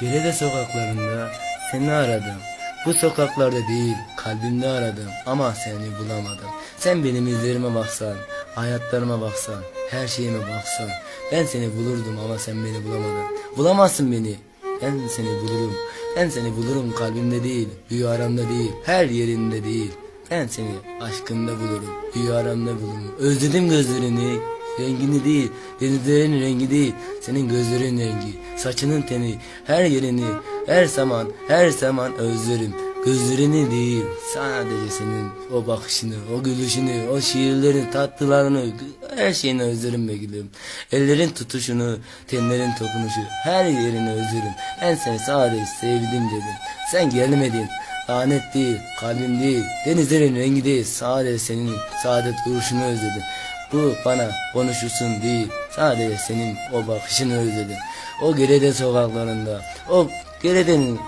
Gerede sokaklarında seni aradım. Bu sokaklarda değil kalbimde aradım ama seni bulamadım. Sen benim izlerime baksan, hayatlarıma baksan, her şeyime baksan. Ben seni bulurdum ama sen beni bulamadın. Bulamazsın beni. Ben seni bulurum. Ben seni bulurum kalbimde değil, rüyalarımda değil, her yerinde değil. Ben seni aşkında bulurum, rüyalarımda bulurum. Özledim gözlerini, Rengini değil, denizlerin rengi değil, senin gözlerin rengi, saçının teni, her yerini, her zaman, her zaman özlerim. Gözlerini değil, sadece senin o bakışını, o gülüşünü, o şiirlerin tatlılarını, her şeyini özlerim be gülüm. Ellerin tutuşunu, tenlerin dokunuşu, her yerini özlerim. Ben seni sadece sevdim dedim. Sen gelmedin. Lanet değil, kalbim değil, denizlerin rengi değil, sadece senin saadet duruşunu özledim. Bu bana konuşursun değil, sadece senin o bakışını özledim. O Gerede sokaklarında, o Gerede'nin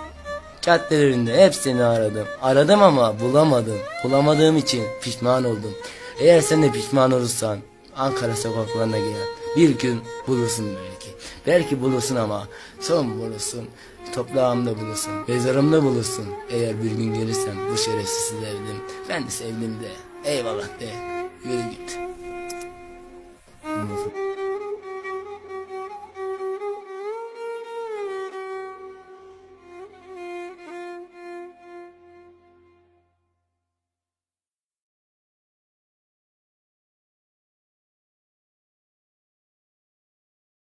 caddelerinde hep seni aradım. Aradım ama bulamadım. Bulamadığım için pişman oldum. Eğer sen de pişman olursan Ankara sokaklarına gel. Bir gün bulursun belki. Belki bulursun ama son bulursun. Toprağımda bulursun. Mezarımda bulursun. Eğer bir gün gelirsen bu şerefsiz sevdim. Ben de sevdim de. Eyvallah de. Yürü git.